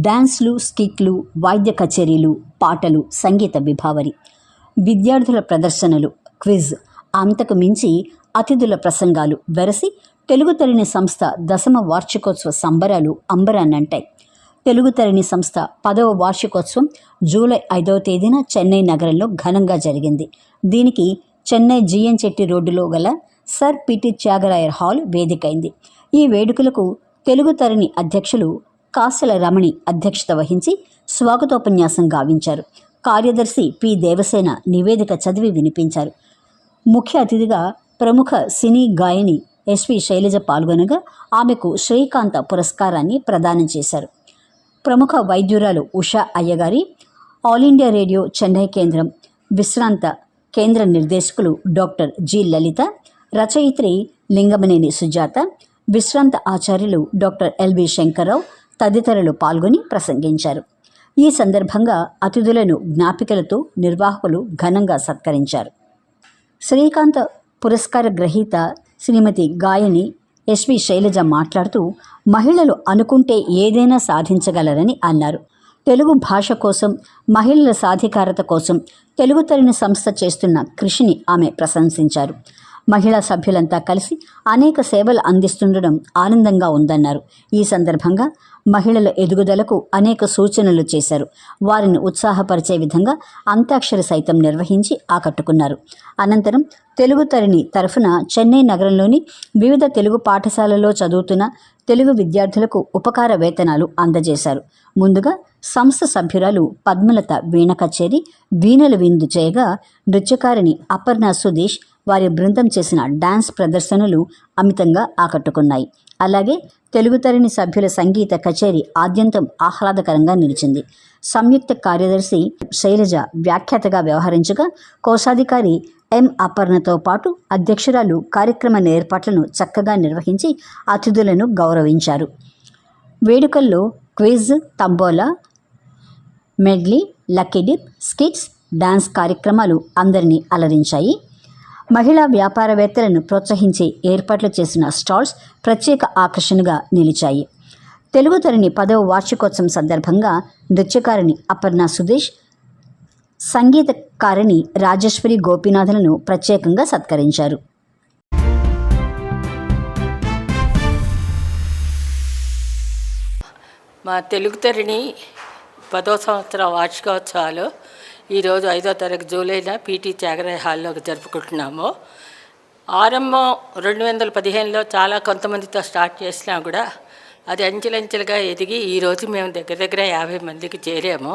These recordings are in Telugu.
డ్యాన్స్లు స్కిట్లు వాద్య కచేరీలు పాటలు సంగీత విభావరి. విద్యార్థుల ప్రదర్శనలు క్విజ్ అంతకు మించి అతిథుల ప్రసంగాలు వెరసి తెలుగు తరిణి సంస్థ దశమ వార్షికోత్సవ సంబరాలు అంబరాన్నంటాయి. తెలుగు తరిణి సంస్థ పదవ వార్షికోత్సవం జూలై ఐదవ తేదీన చెన్నై నగరంలో ఘనంగా జరిగింది. దీనికి చెన్నై జిఎన్ చెట్టి రోడ్డులో గల సర్ పిటి త్యాగరాయర్ హాల్ వేదికైంది. ఈ వేడుకలకు తెలుగు తరిణి అధ్యక్షులు కాశల రమణి అధ్యక్షత వహించి స్వాగతోపన్యాసం గావించారు. కార్యదర్శి పి. దేవసేన నివేదిక చదివి వినిపించారు. ముఖ్య అతిథిగా ప్రముఖ సినీ గాయని ఎస్వి శైలజ పాల్గొనగా ఆమెకు శ్రీకాంత పురస్కారాన్ని ప్రదానం చేశారు. ప్రముఖ వైద్యురాలు ఉషా అయ్యగారి ఆల్ ఇండియా రేడియో చెన్నై కేంద్రం విశ్రాంత కేంద్ర నిర్దేశకులు డాక్టర్ జి. లలిత రచయిత్రి లింగమనేని సుజాత విశ్రాంత ఆచార్యులు డాక్టర్ ఎల్వి శంకర్రావు తదితరులు పాల్గొని ప్రసంగించారు. ఈ సందర్భంగా అతిథులను జ్ఞాపికలతో నిర్వాహకులు ఘనంగా సత్కరించారు. శ్రీకాంత్ పురస్కార గ్రహీత శ్రీమతి గాయని ఎస్వి శైలజ మాట్లాడుతూ మహిళలు అనుకుంటే ఏదైనా సాధించగలరని అన్నారు. తెలుగు భాష కోసం మహిళల సాధికారత కోసం తెలుగుతరిని సంస్థ చేస్తున్న కృషిని ఆమె ప్రశంసించారు. మహిళా సభ్యులంతా కలిసి అనేక సేవలు అందిస్తుండడం ఆనందంగా ఉందన్నారు. ఈ సందర్భంగా మహిళల ఎదుగుదలకు అనేక సూచనలు చేశారు. వారిని ఉత్సాహపరిచే విధంగా అంత్యాక్షరి సైతం నిర్వహించి ఆకట్టుకున్నారు. అనంతరం తెలుగు తరిణి తరఫున చెన్నై నగరంలోని వివిధ తెలుగు పాఠశాలలో చదువుతున్న తెలుగు విద్యార్థులకు ఉపకార వేతనాలు అందజేశారు. ముందుగా సంస్థ సభ్యురాలు పద్మలత వీణ కచేరి వీణల విందు చేయగా నృత్యకారిణి అపర్ణ సుధీష్ వారి బృందం చేసిన డాన్స్ ప్రదర్శనలు అమితంగా ఆకట్టుకున్నాయి. అలాగే తెలుగుతరిని సభ్యుల సంగీత కచేరీ ఆద్యంతం ఆహ్లాదకరంగా నిలిచింది. సంయుక్త కార్యదర్శి శైలజ వ్యాఖ్యాతగా వ్యవహరించగా కోశాధికారి ఎం అపర్ణతో పాటు అధ్యక్షురాలు కార్యక్రమ ఏర్పాట్లను చక్కగా నిర్వహించి అతిథులను గౌరవించారు. వేడుకల్లో quiz tambola medley lucky dip skits dance కార్యక్రమాలు అందరినీ అలరించాయి. మహిళా వ్యాపారవేత్తలను ప్రోత్సహించి ఏర్పాట్లు చేసిన స్టాల్స్ ప్రత్యేక ఆకర్షణగా నిలిచాయి. తెలుగుతరిని పదవ వార్షికోత్సవం సందర్భంగా నృత్యకారిణి అపర్ణ సుదేశ్ సంగీతకారిణి రాజేశ్వరి గోపీనాథులను ప్రత్యేకంగా సత్కరించారు. మా తెలుగు తరిణి పదో సంవత్సర వార్షికోత్సవాలు ఈరోజు ఐదో తారీఖు జూలైన పీటీ త్యాగరాయ హాల్లో జరుపుకుంటున్నాము. ఆరంభం రెండు వందల పదిహేనులో చాలా కొంతమందితో స్టార్ట్ చేసినా కూడా అది అంచెలంచెలుగా ఎదిగి ఈరోజు మేము దగ్గర దగ్గర యాభై మందికి చేరాము.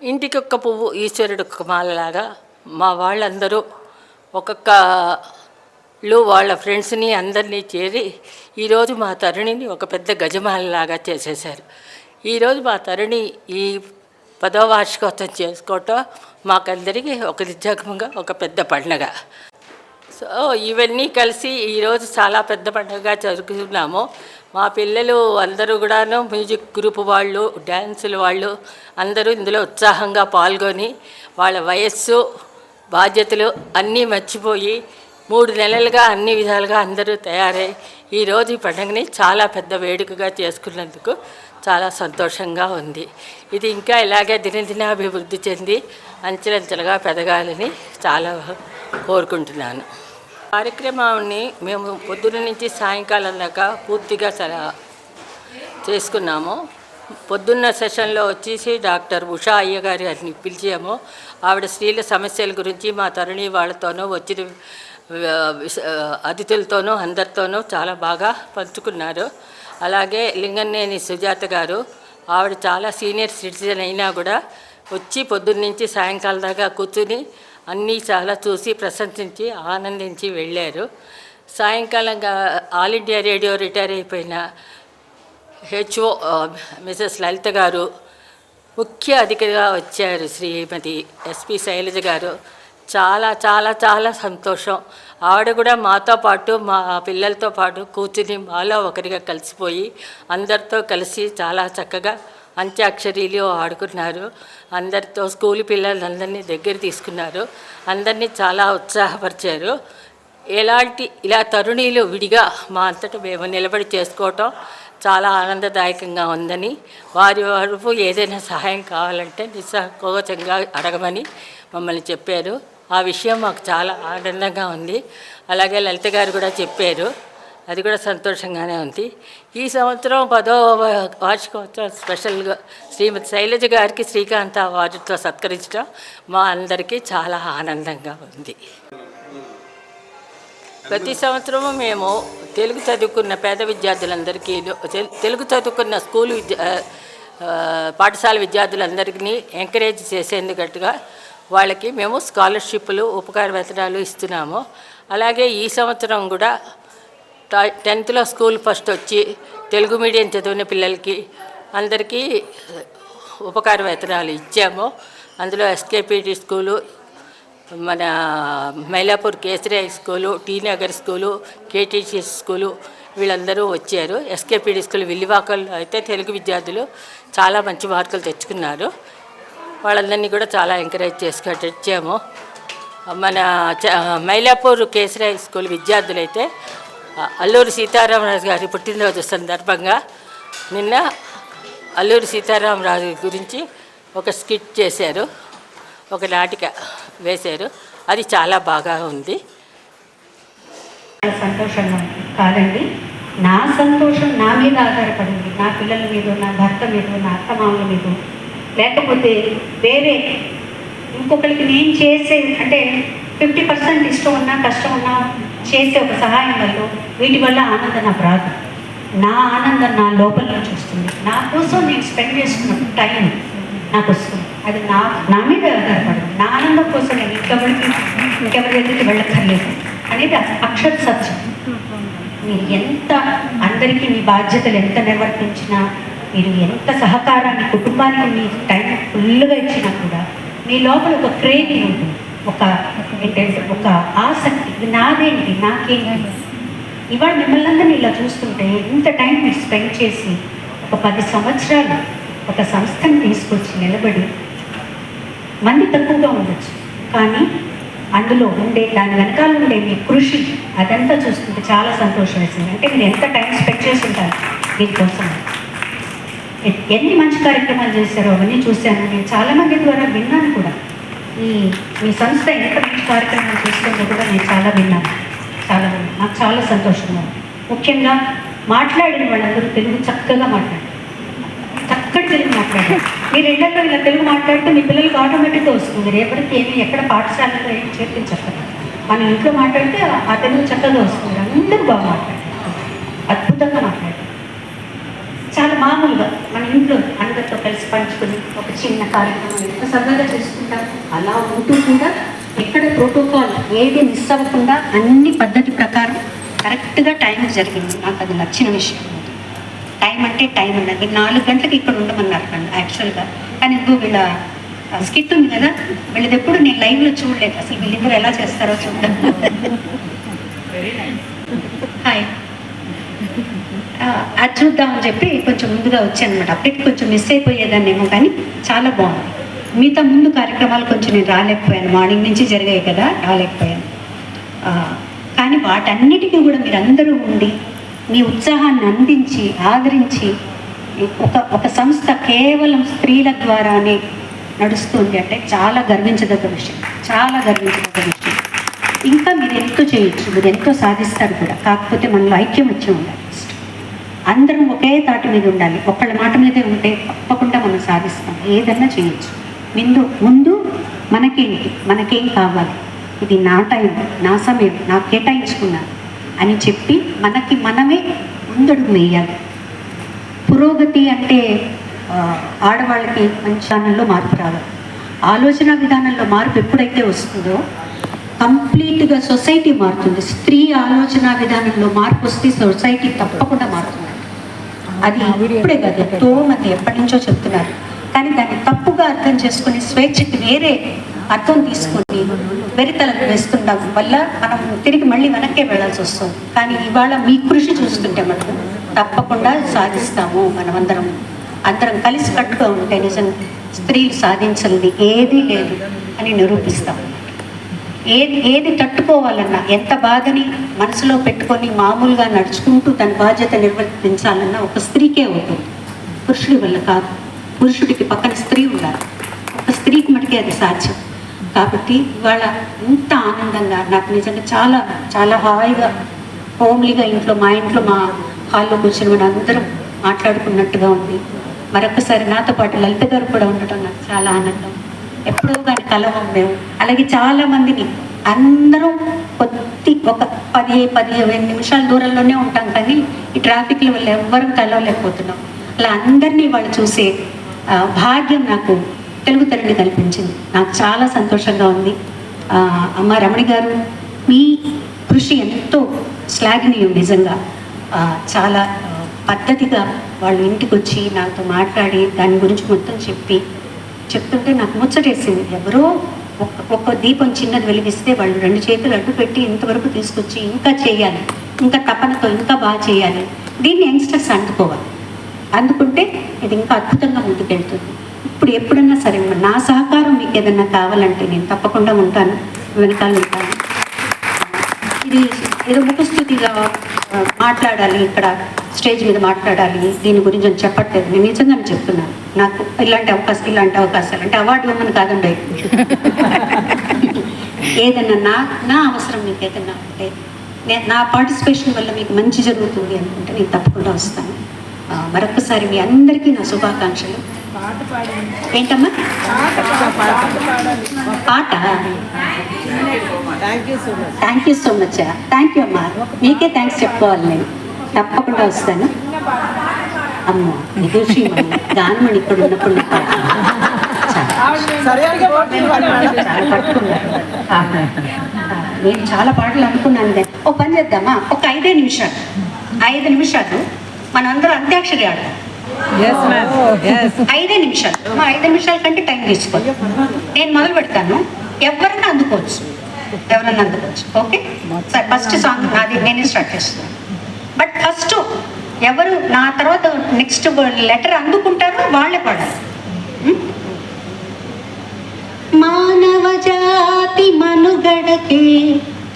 ఇంటికి ఒక్క పువ్వు ఈశ్వరుడు ఒక్క మాలలాగా మా వాళ్ళందరూ ఒక్కొక్క వాళ్ళ ఫ్రెండ్స్ని అందరినీ చేరి ఈరోజు మా తరుణిని ఒక పెద్ద గజమాలలాగా చేసేశారు. ఈరోజు మా తరుణి ఈ పదో వార్షికోత్సవం చేసుకోవటం మాకందరికీ ఒక నిజంగా ఒక పెద్ద పండగ. సో ఇవన్నీ కలిసి ఈరోజు చాలా పెద్ద పండుగగా జరుగుతున్నాము మా పిల్లలు అందరూ కూడాను మ్యూజిక్ గ్రూప్ వాళ్ళు డ్యాన్సులు వాళ్ళు అందరూ ఇందులో ఉత్సాహంగా పాల్గొని వాళ్ళ వయస్సు బాధ్యతలు అన్నీ మర్చిపోయి మూడు నెలలుగా అన్ని విధాలుగా అందరూ తయారై ఈరోజు ఈ పండుగని చాలా పెద్ద వేడుకగా చేసుకున్నందుకు చాలా సంతోషంగా ఉంది. ఇది ఇంకా ఇలాగే దినదిన అభివృద్ధి చెంది అంచెలంచెలుగా పెదగాలని చాలా కోరుకుంటున్నాను. కార్యక్రమాన్ని మేము పొద్దున నుంచి సాయంకాలం దాకా పూర్తిగా సర చేసుకున్నాము. పొద్దున్న సెషన్లో వచ్చేసి డాక్టర్ ఉషా అయ్య గారి అని పిలిచాము. ఆవిడ స్త్రీల సమస్యల గురించి మా తరుణి వాళ్ళతోనూ వచ్చిన అతిథులతోనూ అందరితోనూ చాలా బాగా పంచుకున్నారు. అలాగే లింగన్నేని సుజాత గారు ఆవిడ చాలా సీనియర్ సిటిజన్ అయినా కూడా వచ్చి పొద్దున్న నుంచి సాయంకాలం దాకా కూర్చుని అన్నీ చాలా చూసి ప్రశంసించి ఆనందించి వెళ్ళారు. సాయంకాలంగా ఆల్ ఇండియా రేడియో రిటైర్ అయిపోయిన హెచ్ఓ మిసెస్ లలిత గారు ముఖ్య అతిథిగా వచ్చారు శ్రీమతి ఎస్పి శైలజ గారు. చాలా చాలా చాలా సంతోషం. ఆవిడ కూడా మాతో పాటు మా పిల్లలతో పాటు కూర్చుని మాలో ఒకరిగా కలిసిపోయి అందరితో కలిసి చాలా చక్కగా అంత్యాక్షరీలు ఆడుకున్నారు. అందరితో స్కూల్ పిల్లలందరినీ దగ్గర తీసుకున్నారు. అందరినీ చాలా ఉత్సాహపరిచారు. ఎలాంటి ఇలా తరుణీలు విడిగా మా అంతటా మేము నిలబడి చేసుకోవటం చాలా ఆనందదాయకంగా ఉందని వారి వరకు ఏదైనా సహాయం కావాలంటే నిస్సంకోచంగా అడగమని మమ్మల్ని చెప్పారు. ఆ విషయం మాకు చాలా ఆనందంగా ఉంది. అలాగే లలిత గారు కూడా చెప్పారు. అది కూడా సంతోషంగానే ఉంది. ఈ సంవత్సరం పదో వార్షికోత్సవం స్పెషల్గా శ్రీమతి శైలజ గారికి శ్రీకాంత్ అవార్డుతో సత్కరించడం మా అందరికీ చాలా ఆనందంగా ఉంది. ప్రతి సంవత్సరము మేము తెలుగు చదువుకున్న పేద విద్యార్థులందరికీ తెలుగు చదువుకున్న స్కూల్ విద్య పాఠశాల విద్యార్థులందరికీ ఎంకరేజ్ చేసేందుకట్టుగా వాళ్ళకి మేము స్కాలర్షిప్లు ఉపకార వేతనాలు ఇస్తున్నాము. అలాగే ఈ సంవత్సరం కూడా టెన్త్లో స్కూల్ ఫస్ట్ వచ్చి తెలుగు మీడియం చదివిన పిల్లలకి అందరికీ ఉపకార వేతనాలు ఇచ్చాము. అందులో ఎస్కేపీటీ స్కూలు మన Mylapore Kesari high school T Nagar school KTC school వీళ్ళందరూ వచ్చారు. ఎస్కేపీడీ స్కూల్ విల్లివాకల్లో అయితే తెలుగు విద్యార్థులు చాలా మంచి మార్కులు తెచ్చుకున్నారు. వాళ్ళందరినీ కూడా చాలా ఎంకరేజ్ చేసుకుంటూ ఇచ్చాము మన చ- మైలాపూర్ కేసరి హై స్కూల్ విద్యార్థులైతే ఆ, అల్లూరి సీతారామరాజు గారి పుట్టినరోజు సందర్భంగా నిన్న అల్లూరి సీతారామరాజు గురించి ఒక స్కిట్ చేశారు. ఒక నాటిక వేశారు. అది చాలా బాగా ఉంది. చాలా సంతోషంగా కాదండి నా సంతోషం నా మీద ఆధారపడింది. నా పిల్లల మీద నా భర్త మీద నా అత్తమామల మీద. లేకపోతే వేరే ఇంకొకరికి నేను చేసే అంటే ఫిఫ్టీ పర్సెంట్ ఇష్టం ఉన్నా కష్టం ఉన్నా చేసే ఒక సహాయం వల్ల వీటి వల్ల ఆనందం నాకు రాదు. నా ఆనందం నా లోపల నుంచి వస్తుంది. నా కోసం నేను స్పెండ్ చేసుకున్న టైం నాకు వస్తుంది. అది నా నా మీద ఆధారపడదు. నా ఆనందం కోసం నేను ఇంకెవరికి ఇంకెవరి దగ్గరికి వెళ్ళక్కర్లేదు అనేది అక్షర సత్యం. మీరు ఎంత అందరికీ మీ బాధ్యతలు ఎంత నిర్వర్తించినా మీరు ఎంత సహకారాన్ని కుటుంబానికి మీ టైం ఫుల్గా ఇచ్చినా కూడా మీ లోపల ఒక క్రేవింగ్ ఉంటుంది. ఒక ఏంటంటే ఒక ఆసక్తి ఇది నాదేంటి నాకేంటి? ఇవాళ మిమ్మల్ని అందరినీ ఇలా చూస్తుంటే ఇంత టైం మీరు స్పెండ్ చేసి ఒక పది సంవత్సరాలు ఒక సంస్థను తీసుకొచ్చి నిలబడి మంది తక్కువగా ఉండొచ్చు. కానీ అందులో ఉండే దాని వెనకాల ఉండే మీ కృషి అదంతా చూస్తుంటే చాలా సంతోషం వేసింది. అంటే మీరు ఎంత టైం స్పెండ్ చేసి ఉంటారు దీనికోసం? ఎన్ని మంచి కార్యక్రమాలు చేశారో అవన్నీ చూశాను. నేను చాలామంది ద్వారా విన్నాను కూడా. ఈ మీ సంస్థ ఎంత మంచి కార్యక్రమాలు చేస్తుందో కూడా నేను చాలా విన్నాను. చాలా విన్నాను. నాకు చాలా సంతోషంగా ముఖ్యంగా మాట్లాడిన వాళ్ళందరూ తెలుగు చక్కగా మాట్లాడారు. చక్కటి తెలుగు మాట్లాడారు. మీరు ఇళ్ళలో ఇలా తెలుగు మాట్లాడితే మీ పిల్లలకి ఆటోమేటిక్గా వస్తుంది. రేపటికి ఏమి ఎక్కడ పాఠశాలలో ఏం చేర్పించక్కర్లేదు మనం ఇంట్లో మాట్లాడితే ఆ- ఆ తెలుగు చక్కగా వస్తుంది. అందరూ బాగా మాట్లాడారు. అద్భుతంగా మాట్లాడారు. చాలా మామూలుగా మన ఇంట్లో అందరితో కలిసి పంచుకుని ఒక చిన్న కార్యక్రమం ఎంత సరదాగా చేసుకుంటాం అలా ఉంటూ కూడా ఎక్కడ ప్రోటోకాల్ ఏది మిస్ అవ్వకుండా అన్ని పద్ధతి ప్రకారం కరెక్ట్గా టైం జరిగింది. నాకు అది నచ్చిన విషయం టైం అంటే టైం ఉన్నది నాలుగు గంటలకు ఇక్కడ ఉండమన్నారు నన్ను యాక్చువల్గా కానీ ఇంకో వీళ్ళ స్కిట్ ఉంది కదా వీళ్ళది ఎప్పుడు నేను లైవ్లో చూడలేదు. అసలు వీళ్ళిద్దరు ఎలా చేస్తారో చూద్దాం. హాయ్ అది చూద్దామని చెప్పి కొంచెం ముందుగా వచ్చానమాట అనమాట అప్పటికి కొంచెం మిస్ అయిపోయేదాన్నేమో కానీ చాలా బాగుంది. మిగతా ముందు కార్యక్రమాలు కొంచెం నేను రాలేకపోయాను. మార్నింగ్ నుంచి జరిగాయి కదా రాలేకపోయాను. కానీ వాటన్నిటికీ కూడా మీరు అందరూ ఉండి మీ ఉత్సాహాన్ని అందించి ఆదరించి ఒక ఒక సంస్థ కేవలం స్త్రీల ద్వారానే నడుస్తుంది అంటే చాలా గర్వించదగ్గ విషయం. చాలా గర్వించదగ్గ విషయం. ఇంకా మీరు ఎంతో చేయొచ్చు మీరు ఎంతో సాధిస్తారు కూడా. కాకపోతే మనలో ఐక్యం వచ్చి ఉండాలి. అందరం ఒకే తాటి మీద ఉండాలి. ఒకళ్ళ మాట మీదే ఉంటే తప్పకుండా మనం సాధిస్తాం. ఏదన్నా చేయొచ్చు. ముందు ముందు మనకేంటి? మనకేం కావాలి? ఇది నా టైం నా సమయం నాకు కేటాయించుకున్నాను అని చెప్పి మనకి మనమే ముందడుగు వేయాలి. పురోగతి అంటే ఆడవాళ్ళకి మంచి ఛానల్లో మార్పు రావాలి. ఆలోచన విధానంలో మార్పు ఎప్పుడైతే వస్తుందో కంప్లీట్గా సొసైటీ మారుతుంది. స్త్రీ ఆలోచన విధానంలో మార్పు వస్తే సొసైటీ తప్పకుండా మారుతుంది. అది ఇప్పుడే కాదు ఎంతో మంది ఎప్పటి నుంచో చెప్తున్నారు. కానీ దాన్ని తప్పుగా అర్థం చేసుకుని స్వేచ్ఛకి వేరే అర్థం తీసుకుని వెరితలకు వేస్తుండడం వల్ల మనం తిరిగి మళ్ళీ వెనక్కే వెళ్ళాల్సి వస్తుంది. కానీ ఇవాళ మీ కృషి చూస్తుంటే మనకు తప్పకుండా సాధిస్తాము మనమందరం. అందరం కలిసి కట్టుగా ఉంటే నిజం స్త్రీలు సాధించనిది ఏదీ లేదు అని నిరూపిస్తాం. ఏది ఏది తట్టుకోవాలన్నా ఎంత బాధని మనసులో పెట్టుకొని మామూలుగా నడుచుకుంటూ తన బాధ్యత నిర్వర్తించాలన్నా ఒక స్త్రీకే అవుతుంది. పురుషుడి వల్ల కాదు. పురుషుడికి పక్కన స్త్రీ ఉండాలి. ఒక స్త్రీకి మటుకే అది సాధ్యం. కాబట్టి ఇవాళ ఇంత ఆనందంగా నాకు నిజంగా చాలా చాలా హాయిగా హోమ్లీగా ఇంట్లో మా ఇంట్లో మా హాల్లో కూర్చొని మన అందరం మాట్లాడుకున్నట్టుగా ఉంది. మరొకసారి నాతో పాటు లలిత గారు కూడా ఉండటం నాకు చాలా ఆనందం ఎప్పుడో కానీ కలవం మేము. అలాగే చాలా మందిని అందరం కొద్ది ఒక పది పదిహేను నిమిషాల దూరంలోనే ఉంటాం కానీ ఈ ట్రాఫిక్ల వల్ల ఎవ్వరూ కలవలేకపోతున్నాం. అలా అందరినీ వాళ్ళు చూసే భాగ్యం నాకు తెలుగు తల్లిని కల్పించింది. నాకు చాలా సంతోషంగా ఉంది. అమ్మ రమణి గారు మీ కృషి ఎంతో శ్లాఘనీయం నిజంగా. చాలా పద్ధతిగా వాళ్ళు ఇంటికి వచ్చి నాతో మాట్లాడి దాని గురించి మొత్తం చెప్పి చెప్తుంటే నాకు ముచ్చటేసింది. ఎవరో ఒక్క ఒక్క దీపం చిన్నది వెలిగిస్తే వాళ్ళు రెండు చేతులు అడ్డు పెట్టి ఇంతవరకు తీసుకొచ్చి ఇంకా చేయాలి. ఇంకా తపనతో ఇంకా బాగా చేయాలి. దీన్ని యంగ్స్టర్స్ అందుకోవాలి అందుకుంటే ఇది ఇంకా అద్భుతంగా ముందుకెళ్తుంది ఇప్పుడు ఎప్పుడన్నా సరే నా సహకారం మీకు ఏదన్నా కావాలంటే నేను తప్పకుండా ఉంటాను. వెనకాల ఉంటాను. ఇది ఏదో ముఖస్థుతిగా మాట్లాడాలి ఇక్కడ స్టేజ్ మీద మాట్లాడాలి దీని గురించి అని చెప్పట్లేదు. నేను నిజంగా చెప్తున్నాను. నాకు ఇలాంటి అవకాశం ఇలాంటి అవకాశాలు అంటే అవార్డు ఇవ్వమని కాదండి. ఏదన్నా నా నా అవసరం మీకు ఏదన్నా ఉంటే నేను నా పార్టిసిపేషన్ వల్ల మీకు మంచి జరుగుతుంది అనుకుంటే నేను తప్పకుండా వస్తాను. మరొకసారి మీ అందరికీ నా శుభాకాంక్షలు. ఏంటమ్మా? పాట thank you so much thank you అమ్మా. మీకే థ్యాంక్స్ చెప్పుకోవాలి నేను. తప్పకుండా వస్తాను. అమ్మో విదూషి గానమణి ఇక్కడ ఉన్నప్పుడు నేను చాలా పాటలు అనుకున్నాను. కానీ ఒక పని చేద్దామా? ఒక ఐదే నిమిషాలు. ఐదు నిమిషాలు. మనందరం అంత్యాక్షరి ఆడదాం. ఐదే నిమిషాలు. మా ఐదు నిమిషాల కంటే టైం తీసుకోదు నేను మొదలు పెడతాను. ఎవరన్నా అందుకోవచ్చు? ఎవరన్నా అందుకోవచ్చు? ఓకే? సరే ఫస్ట్ సాంగ్ నాది. నేనే స్టార్ట్ చేస్తాను బట్ ఫస్ట్ ఎవరు నా తర్వాత నెక్స్ట్ లెటర్ అందుకుంటారో వాళ్ళే పాడాలి? మానవ జాతి మనుగడకి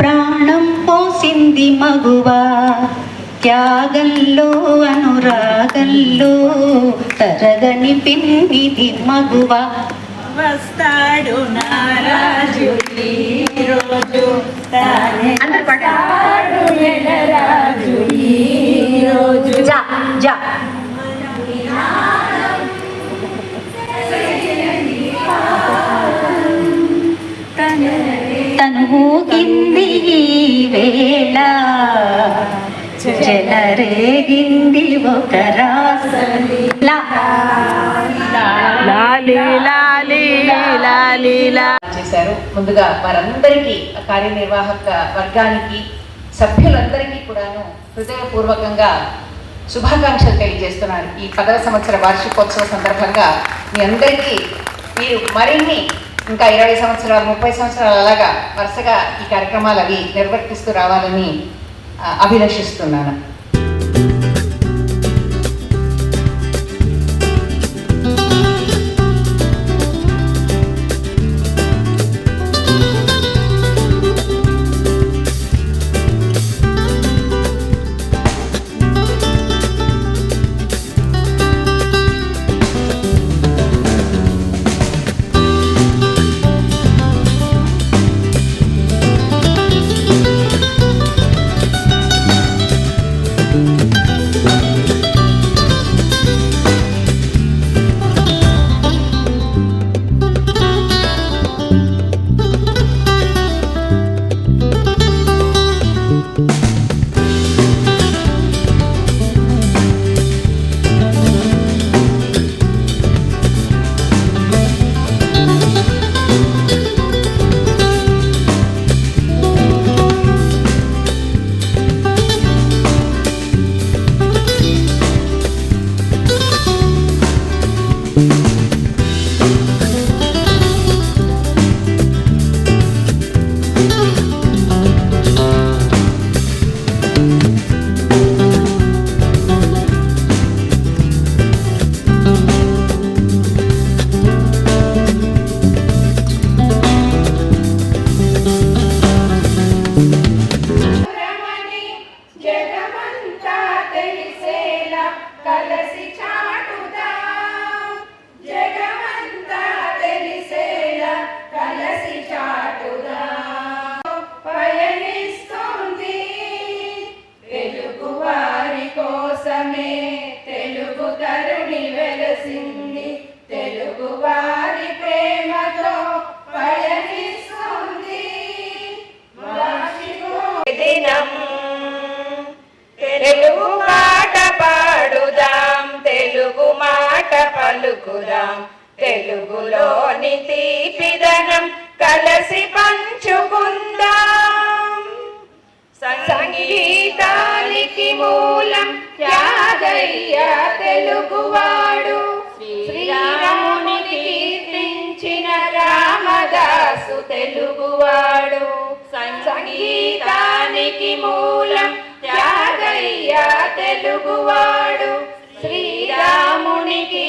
ప్రాణం పోసింది మగువా. త్యాగంలో అనురాగంలో తరగని పిన్నిది మగువా వస్తాడు నారాజు. వస్తాడు ఎడరాజు జా జా. తను ఈ వేళ. చెలరేగింది ఒక రాసలి చేశారు. ముందుగా వారందరికీ కార్యనిర్వాహక వర్గానికి సభ్యులందరికీ కూడాను హృదయపూర్వకంగా శుభాకాంక్షలు తెలియజేస్తున్నాను ఈ పదవ సంవత్సర వార్షికోత్సవ సందర్భంగా మీ అందరికీ మీరు మరిన్ని ఇంకా ఇరవై సంవత్సరాలు ముప్పై సంవత్సరాలు అలాగా వరుసగా ఈ కార్యక్రమాలు అవి నిర్వర్తిస్తూ రావాలని అభిలషిస్తున్నాను తెలుగు మాట పాడుదాం తెలుగు మాట పలుకుదాం. తెలుగులోని తీపిదనం కలసి పంచుకుందాం. సంగీతానికి మూలం త్యాగయ్య తెలుగువాడు. శ్రీరాముని కీర్తించిన రామదాసు తెలుగువాడు. సంగీతానికి మూలం తెలుగువాడు శ్రీరామునికి